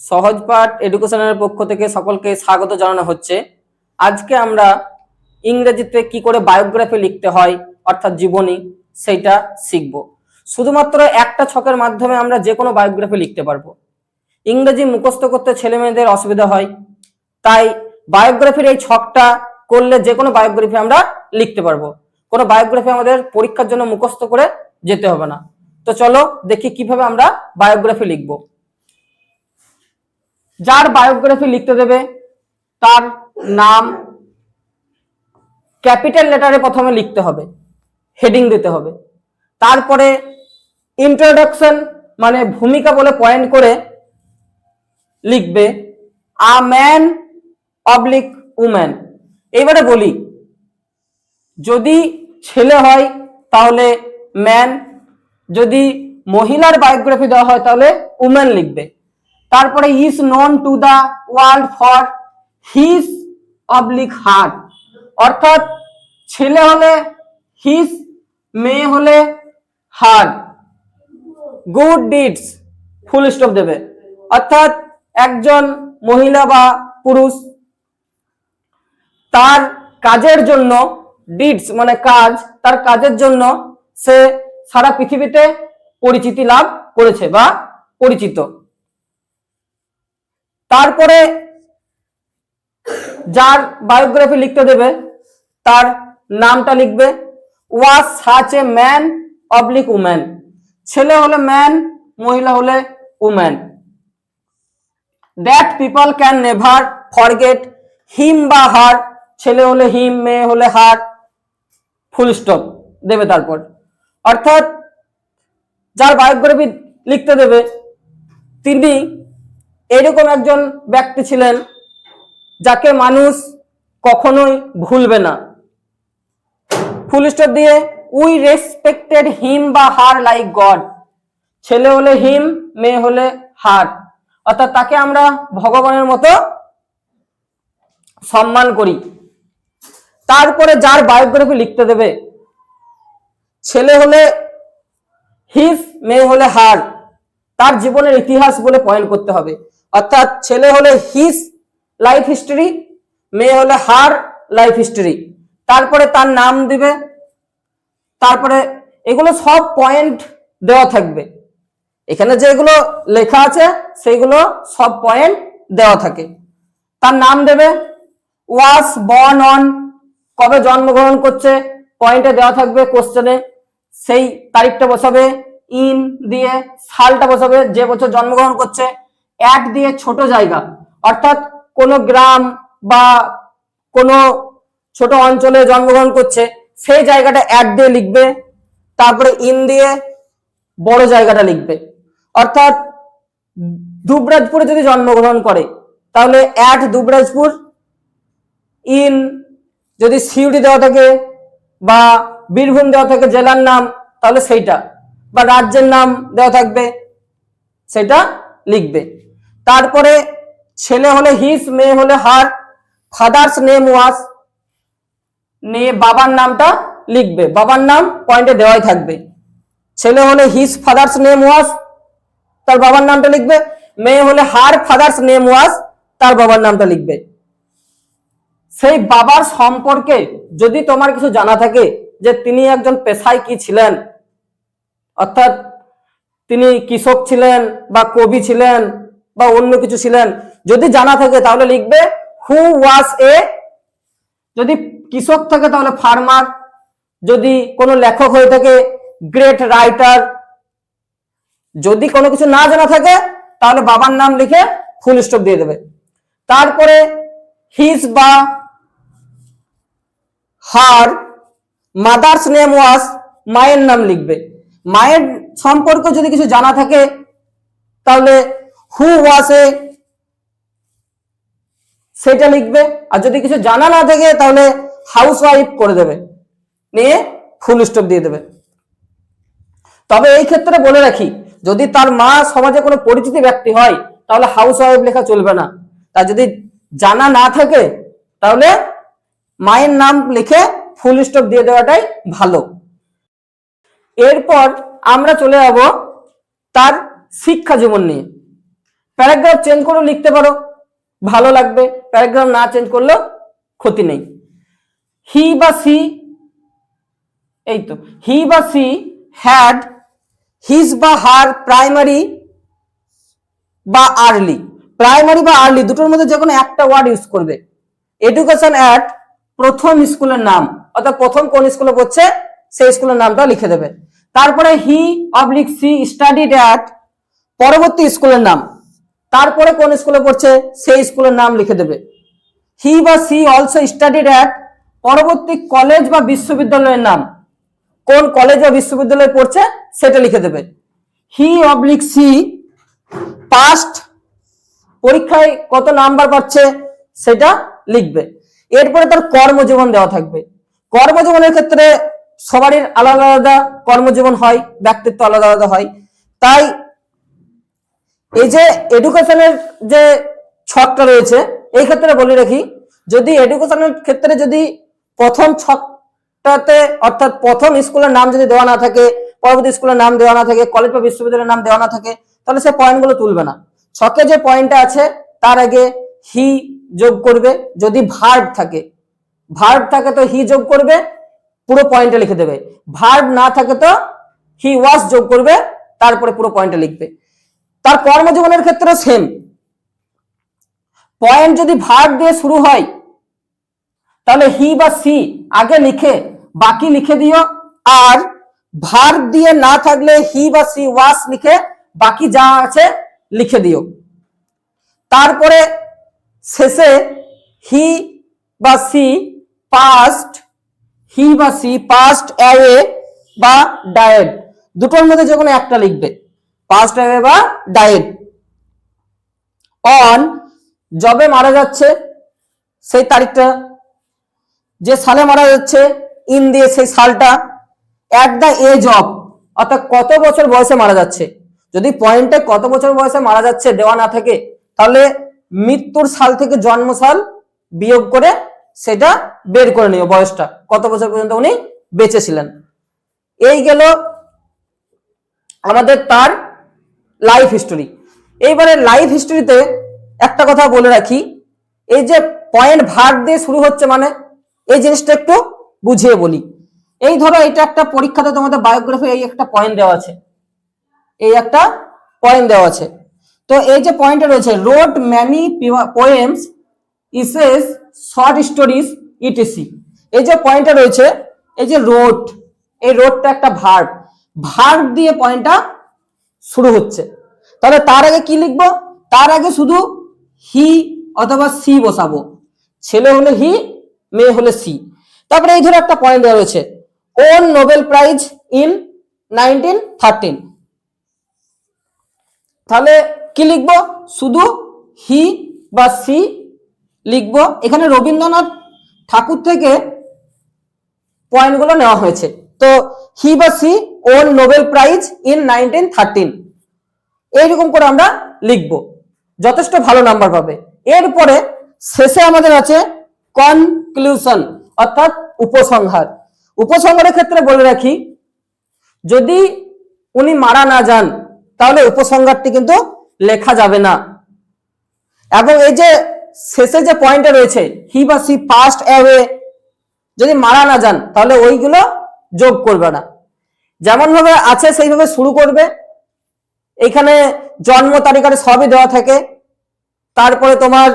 সহজ পাঠ এডুকেশনের পক্ষ থেকে সকলকে স্বাগত জানানো হচ্ছে। আজকে আমরা ইংরেজিতে কি করে বায়োগ্রাফি লিখতে হয়, অর্থাৎ জীবনী, সেইটা শিখব। শুধুমাত্র একটা ছকের মাধ্যমে আমরা যে কোনো বায়োগ্রাফি লিখতে পারব। ইংরেজি মুখস্থ করতে ছেলে মেয়েদের অসুবিধা হয়, তাই বায়োগ্রাফির এই ছকটা করলে যে কোনো বায়োগ্রাফি আমরা লিখতে পারব। কোনো বায়োগ্রাফি আমাদের পরীক্ষার জন্য মুখস্থ করে যেতে হবে না। তো চলো দেখি কীভাবে আমরা বায়োগ্রাফি লিখব। যার বায়োগ্রাফি লিখতে দেবে, তার নাম ক্যাপিটাল লেটারে প্রথমে লিখতে হবে হেডিং দিতে হবে। তারপরে ইন্ট্রোডাকশন মানে ভূমিকা বলে পয়েন্ট করে লিখবে আ ম্যান অবলিক উম্যান এবারে বলি, যদি ছেলে হয় তাহলে ম্যান যদি মহিলার বায়োগ্রাফি দেওয়া হয় তাহলে উম্যান লিখবে। তারপরে is known to the world for his oblique her অর্থাৎ ছেলে হলে হিজ মেয়ে হলে her good deeds full stop দেবে। অর্থাৎ একজন মহিলা বা পুরুষ তার কাজের জন্য ডিডস মানে কাজ, তার কাজের জন্য সে সারা পৃথিবীতে পরিচিতি লাভ করেছে বা পরিচিত। তারপরে যার বায়োগ্রাফি লিখতে দেবে, তার নামটা লিখবে was such a man oblique woman ছেলে হলে ম্যান মহিলা হলে woman that people can never forget him বা হার ছেলে হলে হিম মেয়ে হলে হার ফুল স্টপ দেবে তারপর। অর্থাৎ যার বায়োগ্রাফি লিখতে দেবে, তিনি এরকম একজন ব্যক্তি ছিলেন যাকে মানুষ কখনোই ভুলবে না। ফুল স্টপ দিয়ে উই রেসপেক্টেড হিম বা হার লাইক গড ছেলে হলে হিম মেয়ে হলে হার অর্থাৎ তাকে আমরা ভগবানের মতো সম্মান করি। তারপরে যার বায়োগ্রাফি লিখতে দেবে, ছেলে হলে হিস মেয়ে হলে হার তার জীবনের ইতিহাস বলে পয়েন্ট করতে হবে। অর্থাৎ ছেলে হলে হিস লাইফ হিস্টরি মেয়ে হলে হার লাইফ হিস্টরি তারপরে তার নাম দিবে, তারপরে এগুলো সব পয়েন্ট দেওয়া থাকবে। এখানে যেগুলো লেখা আছে, সেগুলো সব পয়েন্ট দেওয়া থাকে। তার নাম দেবে ওয়াস বর্ন অন কবে জন্মগ্রহণ করছে পয়েন্টে দেওয়া থাকবে কোশ্চেনে সেই তারিখটা বসাবে ইন দিয়ে সালটা বসাবে, যে বছর জন্মগ্রহণ করছে। এক দিয়ে ছোট জায়গা। অর্থাৎ কোন গ্রাম বা কোনো ছোট অঞ্চলে জন্মগ্রহণ করছে, সেই জায়গাটা এক দিয়ে লিখবে, তারপরে ইন দিয়ে বড় জায়গাটা লিখবে। অর্থাৎ দুবরাজপুরে যদি জন্মগ্রহণ করে, তাহলে অ্যাট দুবরাজপুর, ইন যদি সিউড়ি দেওয়া থাকে বা বীরভূম দেওয়া থাকে জেলার নাম, তাহলে সেইটা। বা রাজ্যের নাম দেওয়া থাকবে, সেটা লিখবে। তারপরে ছেলে হলে হিস মেয়ে হলে হার ফাদার্স নেম ওয়াস নিয়ে বাবার নামটা লিখবে। বাবার নাম পয়েন্টে দেওয়াই থাকবে। ছেলে হলে হিস ফাদার্স নেম ওয়াস তার বাবার নামটা লিখবে। মেয়ে হলে হার ফাদার্স নেম ওয়াস তার বাবার নামটা লিখবে। সেই বাবার সম্পর্কে যদি তোমার কিছু জানা থাকে যে তিনি একজন পেশায় কি ছিলেন, অর্থাৎ তিনি কৃষক ছিলেন বা কবি ছিলেন বা অন্য কিছু ছিলেন, যদি জানা থাকে তাহলে লিখবে হু ওয়াজ এ যদি কৃষক থাকে তাহলে ফার্মার যদি কোনো লেখক হয়ে থাকে গ্রেট রাইটার যদি কোনো কিছু না জানা থাকে, তাহলে বাবার নাম লিখে ফুল স্টপ দিয়ে দেবে। তারপরে হিজ বা হার মাদার্স নেম ওয়াস মায়ের নাম লিখবে। মায়ের সম্পর্কে যদি কিছু জানা থাকে, তাহলে হু ওয়াস সেটা লিখবে। আর যদি কিছু জানা না থাকে, তাহলে হাউস ওয়াইফ করে দেবে। নিয়ে ফুল স্টপ দিয়ে দেবে। তবে এই ক্ষেত্রে বলে রাখি, যদি তার মা সমাজে কোনো পরিচিত ব্যক্তি হয়, তাহলে হাউস ওয়াইফ লেখা চলবে না। তা যদি জানা না থাকে, তাহলে মায়ের নাম লিখে ফুল স্টপ দিয়ে দেওয়াটাই ভালো। এরপর আমরা চলে যাব তার শিক্ষা জীবন নিয়ে। প্যারাগ্রাফ চেঞ্জ করে লিখতে পারো। ভালো লাগবে। প্যারাগ্রাফ না চেঞ্জ করলেও ক্ষতি নেই। হি বা সি, এই তো, হি বা সি হ্যাড হিজ বা হার প্রাইমারি বা আর্লি প্রাইমারি বা আর্লি দুটোর মধ্যে যে কোনো একটা ওয়ার্ড ইউজ করবে। এডুকেশন অ্যাট প্রথম স্কুলের নাম, অর্থাৎ প্রথম কোন স্কুলে পড়ছে, সেই স্কুলের নামটা লিখে দেবে। তারপরে he oblique she studied at পরবর্তী স্কুলের নাম। তারপরে কোন স্কুলে পড়ছে, সেই স্কুলের নাম লিখে দেবে। হি বা সি অলসো স্টাডিড অ্যাট পরবর্তী কলেজ বা বিশ্ববিদ্যালয়ের নাম। কোন কলেজ বা বিশ্ববিদ্যালয়ে পড়ছে, সেটা লিখে দেবে। হি অবলিক সি পাস্ট পরীক্ষায় কত নাম্বার পাচ্ছে, সেটা লিখবে। এরপরে তার কর্মজীবন দেওয়া থাকবে। কর্মজীবনের ক্ষেত্রে সবারই আলাদা আলাদা কর্মজীবন হয়, ব্যক্তিত্ব আলাদা আলাদা হয়। তাই এই যে এডুকেশনের যে ছকটা রয়েছে, এই ক্ষেত্রে বলে রাখি, যদি এডুকেশনের ক্ষেত্রে যদি প্রথম ছকটাতে অর্থাৎ প্রথম স্কুলের নাম যদি দেওয়া না থাকে, পরবর্তী স্কুলের নাম দেওয়া না থাকে কলেজ বা বিশ্ববিদ্যালয়ের নাম দেওয়া না থাকে, তাহলে সে পয়েন্টগুলো তুলবে না। ছকে যে পয়েন্টটা আছে, তার আগে হি যোগ করবে, যদি ভার্ব থাকে। ভার্ব থাকে তো হি যোগ করবে, পুরো পয়েন্টটা লিখে দেবে। ভার্ব না থাকে তো হি ওয়াজ যোগ করবে, তারপরে পুরো পয়েন্টটা লিখবে। তার কর্মজীবনের ক্ষেত্রে সেম পয়েন্ট যদি ভার্ব দিয়ে শুরু হয়, তাহলে হি বা সি আগে লিখে, বাকি লিখে দিও। আর ভার্ব দিয়ে না থাকলে হি বা সি ওয়াস লিখে, বাকি যা আছে লিখে দিও। তারপরে শেষে হি বা সি পাস্ট হি বা সি পাস্ট অ্যাওয়ে বা ডায়েড দুটোর মধ্যে যে কোনো একটা লিখবে। পাস্ট অ্যাওয়ে বা ডায়েট অন জবে মারা যাচ্ছে, সেই তারিখটা। যে সালে মারা যাচ্ছে ইন দিয়ে সেই সালটা। অ্যাট দ্য এজ অফ অর্থাৎ কত বছর বয়সে মারা যাচ্ছে? যদি পয়েন্টে কত বছর বয়সে মারা যাচ্ছে দেওয়া না থাকে, তাহলে মৃত্যুর সাল থেকে জন্ম সাল বিয়োগ করে সেটা বের করে নিও বয়সটা। কত বছর পর্যন্ত উনি বেঁচে ছিলেন? এই গেল আমাদের তার লাইফ হিস্টোরি এইবারে লাইফ হিস্টোরিতে একটা কথা বলে রাখি, এই যে পয়েন্ট ভাগ দিয়ে শুরু হচ্ছে মানে এই জিনিসটা একটু বুঝিয়ে বলি। এই ধরো এটা একটা পরীক্ষাতে তোমাদের বায়োগ্রাফি এই একটা পয়েন্ট দেওয়া আছে। এই একটা পয়েন্ট দেওয়া আছে। তো এই যে পয়েন্টটা রয়েছে wrote many poems essays short stories ETC এই যে পয়েন্টটা রয়েছে, এই যে রোড এই রোডটা একটা ভার্ব ভার্ব দিয়ে পয়েন্টটা শুরু হচ্ছে। তাহলে তার আগে কি লিখব? তার আগে শুধু হি অথবা সি বসাবো। ছেলে হলে হি, মেয়ে হলে সি। তারপরে এই ধরে একটা পয়েন্ট দেওয়া রয়েছে। কোন Nobel prize in nineteen thirteen? তাহলে কি লিখব? শুধু হি বা সি লিখব। এখানে রবীন্দ্রনাথ ঠাকুর থেকে পয়েন্টগুলো নেওয়া হয়েছে। তো হি বা she won Nobel prize in nineteen thirteen এইরকম করে আমরা লিখব। যথেষ্ট ভালো নাম্বার পাবে। এরপরে শেষে আমাদের আছে কনক্লুশন অর্থাৎ উপসংহার। উপসংহারের ক্ষেত্রে বলে রাখি, যদি উনি মারা না যান, তাহলে উপসংহারটি কিন্তু লেখা যাবে না। এবং এই যে শেষে যে পয়েন্টটা রয়েছে হি বা সি পাস্ট অ্যাওয়ে যদি মারা না যান, তাহলে ওইগুলো যোগ করবে না। যেমন ভাবে আছে সেইভাবে শুরু করবে। এখানে জন্ম তারিখের সবই দেওয়া থাকে। তারপরে তোমার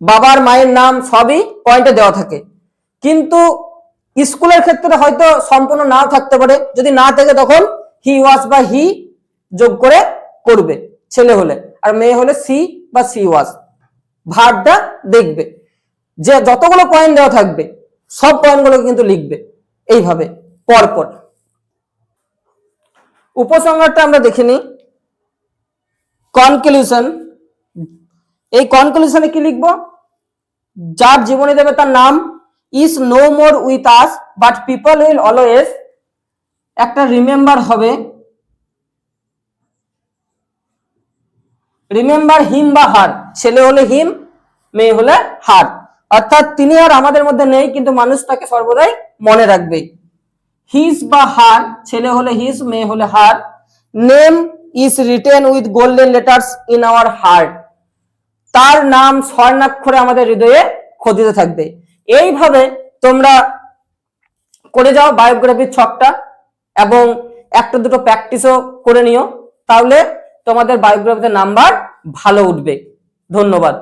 বাবার মায়ের নাম সবই পয়েন্টে দেওয়া থাকে। কিন্তু স্কুলের ক্ষেত্রে হয়তো সম্পূর্ণ নাও থাকতে পারে। যদি না থাকে তখন হি ওয়াজ বা হি যোগ করে করবে। ছেলে হলে। আর মেয়ে হলে সি বা সি ওয়াজ ভার্বটা দেখবে। যে যতগুলো পয়েন্ট দেওয়া থাকবে সব পয়েন্টগুলো কিন্তু লিখবে এইভাবে, পরপর। উপসংহারটা আমরা দেখে নিই। কনক্লুশন। এই কনক্লুশনে কি লিখব? যার জীবনে দেবে তার নাম is no more with us but people will always একটা রিমেম্বার হবে। রিমেম্বার হিম বা হার ছেলে হলে হিম মেয়ে হলে হার অর্থাৎ তিনি আর আমাদের মধ্যে নেই, কিন্তু মানুষ তাকে সর্বদাই মনে রাখবে। হিজ বা হার, ছেলে হলে হিজ মেয়ে হলে her. Name is written with golden letters in our heart. তার নাম স্বর্ণাক্ষরে আমাদের হৃদয়ে খোদিত থাকবে। এইভাবে তোমরা করে যাও বায়োগ্রাফির ছকটা এবং একটা দুটো প্র্যাকটিসও করে নিও, তাহলে তোমাদের বায়োগ্রাফিতে নাম্বার ভালো উঠবে। ধন্যবাদ।